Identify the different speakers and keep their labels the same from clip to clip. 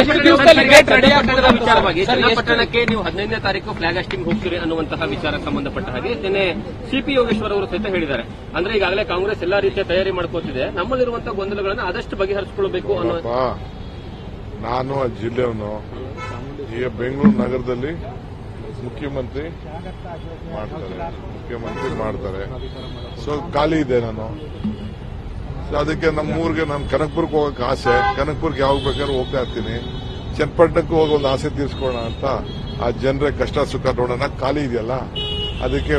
Speaker 1: ಎಷ್ಟು ದಿವಸದಲ್ಲಿ gate ready ಆಗ್ತದೆ
Speaker 2: ವಿಚಾರವಾಗಿ ಚನ್ನಪಟ್ಟಣಕ್ಕೆ ನೀವು ಹದಿನೈದನೇ ತಾರೀಕು ಫ್ಲಾಗ್ ಹಾಸ್ಟಿಂಗ್ ಹೋಗ್ತೀರಿ ಅನ್ನುವಂತಹ ವಿಚಾರ ಸಂಬಂಧಪಟ್ಟ ಹಾಗೆ ನಿನ್ನೆ ಸಿಪಿ ಯೋಗೇಶ್ವರ್ ಅವರು ಸಹಿತ ಹೇಳಿದ್ದಾರೆ. ಅಂದ್ರೆ ಈಗಾಗಲೇ ಕಾಂಗ್ರೆಸ್ ಎಲ್ಲಾ ರೀತಿಯ ತಯಾರಿ ಮಾಡ್ಕೋತಿದೆ. ನಮ್ಮಲ್ಲಿರುವಂತಹ ಗೊಂದಲಗಳನ್ನು ಆದಷ್ಟು ಬಗೆಹರಿಸಿಕೊಳ್ಳಬೇಕು ಅನ್ನೋ
Speaker 3: ನಾನು ಆ ಜಿಲ್ಲೆಯವನು. ಈಗ ಬೆಂಗಳೂರು ನಗರದಲ್ಲಿ ಮುಖ್ಯಮಂತ್ರಿ ಮಾಡ್ತಾರೆ. ಮುಖ್ಯಮಂತ್ರಿ ಮಾಡ್ತಾರೆ. ಸೊ ಖಾಲಿ ಇದೆ ನಾನು. ಅದಕ್ಕೆ ನಮ್ಮ ಊರಿಗೆ ನಾನು ಕನಕಪುರಕ್ಕೆ ಹೋಗಕ್ಕೆ ಆಸೆ ಕನಕಪುರಕ್ಕೆ ಯಾವಾಗ ಬೇಕಾದ್ರೂ ಹೋಗ್ತಾ ಇರ್ತೀನಿ ಚನ್ನಪಟ್ಟಣಕ್ಕೆ ಹೋಗಿ ಒಂದು ಆಸೆ ತೀರ್ಸ್ಕೊಳ್ಳೋಣ ಅಂತ ಆ ಜನರ ಕಷ್ಟ ಸುಖ ನೋಡೋಣ ಖಾಲಿ ಇದೆಯಲ್ಲ ಅದಕ್ಕೆ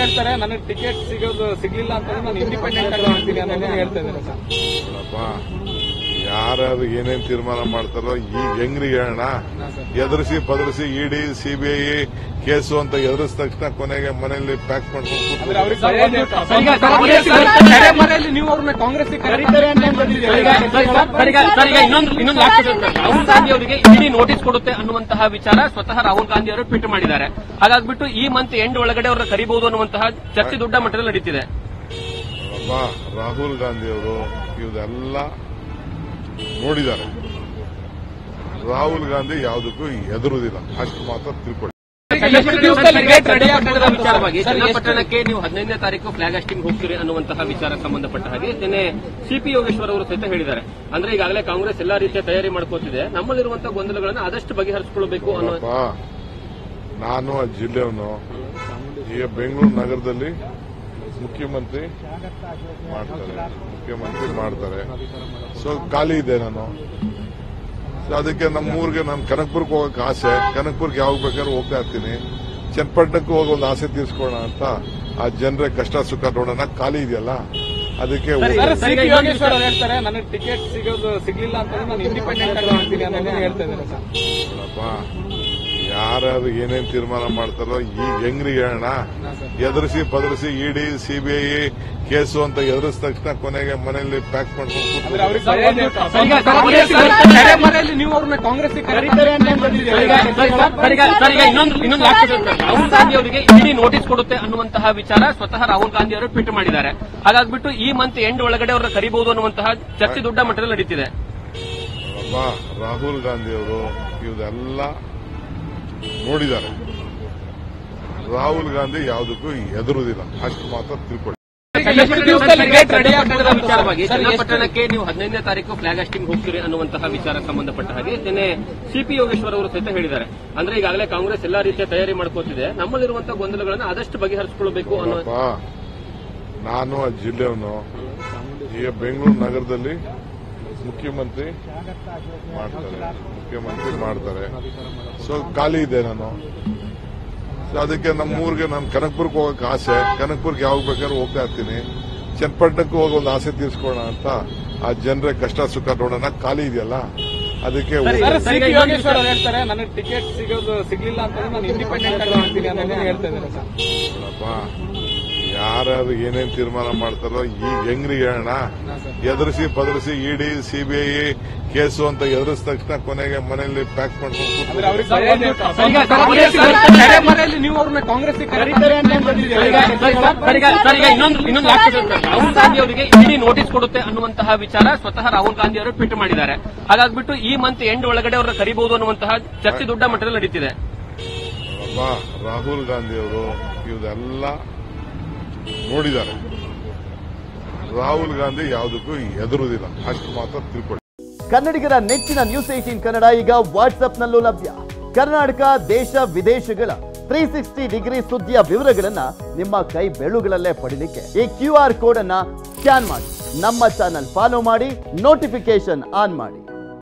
Speaker 1: ಹೇಳ್ತಾರೆ ನನಗೆ ಟಿಕೆಟ್ ಸಿಗೋದು ಸಿಗ್ಲಿಲ್ಲ ಅಂತಂದ್ರೆ ನಾನು ಇಂಡಿಪೆಂಡೆಂಟ್ ಹೇಳ್ತಾ ಇದ್ದಾರೆ
Speaker 3: ಯಾರು ಏನೇನ್ ತೀರ್ಮಾನ ಮಾಡ್ತಾರೋ ಈಗ ಹೆಂಗ್ರಿ ಹೇಳೋಣ ಎದುರಿಸಿ ಬದರಿಸಿ ಇಡಿ ಸಿಬಿಐ ಕೇಸು ಅಂತ ಎದುರಿಸಿದ ತಕ್ಷಣ ಕೊನೆಗೆ ಮನೆಯಲ್ಲಿ ಪ್ಯಾಕ್ ಮಾಡ್ಕೊಂಡು
Speaker 1: ಮನೆಯಲ್ಲಿ ನೀವು ಅವ್ರನ್ನ ಕಾಂಗ್ರೆಸ್ ಕರೀತಾರೆ ಅಂತ
Speaker 2: ಇನ್ನೊಂದು ಇನ್ನೊಂದು. ರಾಹುಲ್ ಗಾಂಧಿ ಅವರಿಗೆ ಇಡಿ ನೋಟಿಸ್ ಕೊಡುತ್ತೆ ಅನ್ನುವಂತಹ ವಿಚಾರ ಸ್ವತಃ ರಾಹುಲ್ ಗಾಂಧಿ ಅವರು ಟ್ವೀಟ್ ಮಾಡಿದ್ದಾರೆ. ಹಾಗಾಗ್ಬಿಟ್ಟು ಈ ಮಂತ್ ಎಂಡ್ ಒಳಗಡೆ ಅವ್ರನ್ನ ಕರಿಬಹುದು ಅನ್ನುವಂತಹ ಚರ್ಚೆ ದೊಡ್ಡ ಮಟ್ಟದಲ್ಲಿ ನಡೀತಿದೆ.
Speaker 3: ರಾಹುಲ್ ಗಾಂಧಿ ಅವರು ಇವೆಲ್ಲ ನೋಡಿದ್ದಾರೆ. ರಾಹುಲ್ ಗಾಂಧಿ ಯಾವುದಕ್ಕೂ ಎದುರುದಿಲ್ಲ. ಅಷ್ಟು ಮಾತ್ರ ತಿಳ್ಕೊಳ್ಳಿ.
Speaker 1: ಎಷ್ಟು ದಿವಸದಲ್ಲಿ ಗೇಟ್ ರೆಡಿ ಆಗ್ತದೆ
Speaker 2: ವಿಚಾರವಾಗಿ ಚನ್ನಪಟ್ಟಣಕ್ಕೆ ನೀವು ಹದಿನೈದನೇ ತಾರೀಕು ಫ್ಲಾಗ್ ಹಾಸ್ಟಿಂಗ್ ಹೋಗ್ತೀರಿ ಅನ್ನುವಂತಹ ವಿಚಾರ ಸಂಬಂಧಪಟ್ಟ ಹಾಗೆ ನಿನ್ನೆ ಸಿಪಿ ಯೋಗೇಶ್ವರ್ ಅವರು ಸಹಿತ ಹೇಳಿದ್ದಾರೆ. ಅಂದ್ರೆ ಈಗಾಗಲೇ ಕಾಂಗ್ರೆಸ್ ಎಲ್ಲಾ ರೀತಿಯ ತಯಾರಿ ಮಾಡ್ಕೋತಿದೆ. ನಮ್ಮಲ್ಲಿರುವಂತಹ ಗೊಂದಲಗಳನ್ನು ಆದಷ್ಟು ಬಗೆಹರಿಸಿಕೊಳ್ಳಬೇಕು ಅನ್ನೋ
Speaker 3: ನಾನು ಆ ಜಿಲ್ಲೆಯವನು. ಈಗ ಬೆಂಗಳೂರು ನಗರದಲ್ಲಿ ಮುಖ್ಯಮಂತ್ರಿ ಮಾಡ್ತಾರೆ. ಮುಖ್ಯಮಂತ್ರಿ ಮಾಡ್ತಾರೆ. ಸೊ ಖಾಲಿ ಇದೆ ನಾನು. ಸೊ ಅದಕ್ಕೆ ನಮ್ಮ ಊರಿಗೆ ನಾನು ಕನಕಪುರಕ್ಕೆ ಹೋಗಕ್ಕೆ ಆಸೆ. ಕನಕಪುರಕ್ಕೆ ಯಾವಾಗ ಬೇಕಾದ್ರೂ ಹೋಗ್ತಾ ಇರ್ತೀನಿ. ಚನ್ನಪಟ್ಟಣಕ್ಕೂ ಹೋಗಿ ಒಂದು ಆಸೆ ತೀರ್ಸ್ಕೊಳ್ಳೋಣ ಅಂತ ಆ ಜನರ ಕಷ್ಟ ಸುಖ ನೋಡೋಣ. ಖಾಲಿ ಇದೆಯಲ್ಲ? ಅದಕ್ಕೆ
Speaker 1: ಹೇಳ್ತಾರೆ ನನಗೆ ಟಿಕೆಟ್ ಸಿಗೋದು ಸಿಗ್ಲಿಲ್ಲ ಅಂತಂದ್ರೆ ನಾನು ಇಂಡಿಪೆಂಡೆಂಟ್ ಆಗಿ ಮಾಡ್ತೀನಿ ಅನ್ನೋದನ್ನ ಹೇಳ್ತಾ ಇದ್ದಾರೆ ಸರ್
Speaker 3: ನೋಡಪ್ಪ ಯಾರು ಏನೇನ್ ತೀರ್ಮಾನ ಮಾಡ್ತಾರೋ ಈಗ ಹೆಂಗ್ರಿ ಹೇಳೋಣ ಎದುರಿಸಿ ಪದರಿಸಿ ಇಡಿ ಸಿಬಿಐ ಕೇಸು ಅಂತ ಎದುರಿಸಿದ ತಕ್ಷಣ ಕೊನೆಗೆ ಮನೆಯಲ್ಲಿ ಪ್ಯಾಕ್ ಮಾಡ್ಕೊಂಡು
Speaker 1: ಅವ್ರಿಗೆ
Speaker 3: ಕೂತ್ಕೊಂಡು
Speaker 1: ನೀವು ಅವ್ರನ್ನ ಕಾಂಗ್ರೆಸ್ ಕರೀತಾರೆ ಅಂತ ಬಂದಿದ್ದೀರಿ
Speaker 2: ಸರ್, ಸರ್, ಈಗ ಇನ್ನೊಂದು ಇನ್ನೊಂದು ಆಗ್ತದೆ ಸರ್. ರಾಹುಲ್ ಗಾಂಧಿ ಅವರಿಗೆ ಇಡಿ ನೋಟಿಸ್ ಕೊಡುತ್ತೆ ಅನ್ನುವಂತಹ ವಿಚಾರ ಸ್ವತಃ ರಾಹುಲ್ ಗಾಂಧಿ ಅವರು ಟ್ವೀಟ್ ಮಾಡಿದ್ದಾರೆ ಹಾಗಾಗ್ಬಿಟ್ಟು ಈ ಮಂತ್ ಎಂಡ್ ಒಳಗಡೆ ಅವ್ರನ್ನ ಕರಿಬಹುದು ಅನ್ನುವಂತಹ ಚರ್ಚೆ ದೊಡ್ಡ ಮಟ್ಟದಲ್ಲಿ ನಡೀತಿದೆ
Speaker 3: ರಾಹುಲ್ ಗಾಂಧಿ ಅವರು ಇವೆಲ್ಲ ನೋಡಿದ್ದಾರೆ. ರಾಹುಲ್ ಗಾಂಧಿ ಯಾವುದಕ್ಕೂ ಎದುರುದಿಲ್ಲ ಅಷ್ಟು ಮಾತ್ರ ತಿಳ್ಕೊಳ್ಳಿ.
Speaker 2: ಚನ್ನಪಟ್ಟಣಕ್ಕೆ ನೀವು ಹದಿನೈದನೇ ತಾರೀಕು ಫ್ಲಾಗ್ ಹಾಸ್ಟಿಂಗ್ ಹೋಗ್ತೀರಿ ಅನ್ನುವಂತಹ ವಿಚಾರ ಸಂಬಂಧಪಟ್ಟ ಹಾಗೆ ನಿನ್ನೆ ಸಿಪಿ ಯೋಗೇಶ್ವರ ಅವರು ಸಹಿತ ಹೇಳಿದ್ದಾರೆ. ಅಂದ್ರೆ ಈಗಾಗಲೇ ಕಾಂಗ್ರೆಸ್ ಎಲ್ಲಾ ರೀತಿಯ ತಯಾರಿ ಮಾಡ್ಕೋತಿದೆ. ನಮ್ಮಲ್ಲಿರುವಂತಹ ಗೊಂದಲಗಳನ್ನು ಆದಷ್ಟು ಬಗೆಹರಿಸಿಕೊಳ್ಳಬೇಕು ಅನ್ನೋ
Speaker 3: ನಾನು ಆ ಜಿಲ್ಲೆಯವನು ಈಗ ಬೆಂಗಳೂರು ನಗರದಲ್ಲಿ ಮುಖ್ಯಮಂತ್ರಿ ಮಾಡ್ತಾರೆ. ಮುಖ್ಯಮಂತ್ರಿ ಮಾಡ್ತಾರೆ. ಸೊ ಖಾಲಿ ಇದೆ ನಾನು. ಅದಕ್ಕೆ ನಮ್ಮ ಊರಿಗೆ ನಾನು ಕನಕಪುರಕ್ಕೆ ಹೋಗಕ್ಕೆ ಆಸೆ. ಕನಕಪುರಕ್ಕೆ ಯಾವಾಗ ಬೇಕಾದ್ರೂ ಹೋಗ್ತಾ ಇರ್ತೀನಿ. ಚನ್ನಪಟ್ಟಣಕ್ಕೂ ಹೋಗಿ ಒಂದು ಆಸೆ ತೀರ್ಸ್ಕೊಳ್ಳೋಣ ಅಂತ ಆ ಜನರ ಕಷ್ಟ ಸುಖ ನೋಡೋಣ. ಖಾಲಿ ಇದೆಯಲ್ಲ? ಅದಕ್ಕೆ
Speaker 1: ಹೇಳ್ತಾರೆ ನನಗೆ ಟಿಕೆಟ್ ಸಿಗೋದು ಸಿಗ್ಲಿಲ್ಲ ಅಂತ ನಾನು ಇಂಡಿಪೆಂಡೆಂಟ್ ಹೇಳ್ತಾ ಸರ್
Speaker 3: ನೋಡಪ್ಪ ಯಾರು ಏನೇನ್ ತೀರ್ಮಾನ ಮಾಡ್ತಾರೋ ಈಗ ಹೆಂಗ್ರಿ ಹೇಳೋಣ ಎದುರಿಸಿ ಬದರಿಸಿ ಇಡಿ ಸಿಬಿಐ ಕೇಸು ಅಂತ ಎದುರಿಸಿದ ತಕ್ಷಣ ಕೊನೆಗೆ ಮನೆಯಲ್ಲಿ ಪ್ಯಾಕ್ ಮಾಡ್ಕೊಂಡು
Speaker 1: ಅವ್ರಿಗೆ ನೀವು ಅವ್ರನ್ನ ಕಾಂಗ್ರೆಸ್ ಕರೀತಾರೆ ಅಂತ ಬಂದಿದ್ದೀರಿ
Speaker 2: ಸರ್, ಈಗ ಸರ್, ಈಗ ಇನ್ನೊಂದು ಇನ್ನೊಂದು ಆಗ್ತದೆ ಸರ್. ರಾಹುಲ್ ಗಾಂಧಿ ಅವರಿಗೆ ಇಡಿ ನೋಟಿಸ್ ಕೊಡುತ್ತೆ ಅನ್ನುವಂತಹ ವಿಚಾರ ಸ್ವತಃ ರಾಹುಲ್ ಗಾಂಧಿ ಅವರು ಟ್ವೀಟ್ ಮಾಡಿದ್ದಾರೆ ಹಾಗಾಗ್ಬಿಟ್ಟು ಈ ಮಂತ್ ಎಂಡ್ ಒಳಗಡೆ ಅವ್ರನ್ನ ಕರಿಬಹುದು ಅನ್ನುವಂತಹ ಚರ್ಚೆ ದೊಡ್ಡ ಮಟ್ಟದಲ್ಲಿ ನಡೀತಿದೆ
Speaker 3: ರಾಹುಲ್ ಗಾಂಧಿ ಅವರು ಇವೆಲ್ಲ ನೋಡಿದ್ದಾರೆ. ರಾಹುಲ್ ಗಾಂಧಿ ಯಾವುದಕ್ಕೂ ಎದುರುದಿಲ್ಲ ಅಷ್ಟು ಮಾತ್ರ ತಿಳ್ಕೊಳ್ಳಿ.
Speaker 4: ಕನ್ನಡಿಗರ ನೆಚ್ಚಿನ ನ್ಯೂಸ್ ಏಟೀನ್ ಕನ್ನಡ ಈಗ ವಾಟ್ಸ್ಆಪ್ನಲ್ಲೂ ಲಭ್ಯ. ಕರ್ನಾಟಕ, ದೇಶ, ವಿದೇಶಗಳ ತ್ರೀ ಸಿಕ್ಸ್ಟಿ ಡಿಗ್ರಿ ಸುದ್ದಿಯ ವಿವರಗಳನ್ನ ನಿಮ್ಮ ಕೈ ಬೆಳುಗಳಲ್ಲೇ ಪಡಿಲಿಕ್ಕೆ ಈ ಕ್ಯೂ ಆರ್ ಕೋಡ್ ಅನ್ನ ಸ್ಕ್ಯಾನ್ ಮಾಡಿ. ನಮ್ಮ ಚಾನಲ್ ಫಾಲೋ ಮಾಡಿ ನೋಟಿಫಿಕೇಶನ್ ಆನ್ ಮಾಡಿ.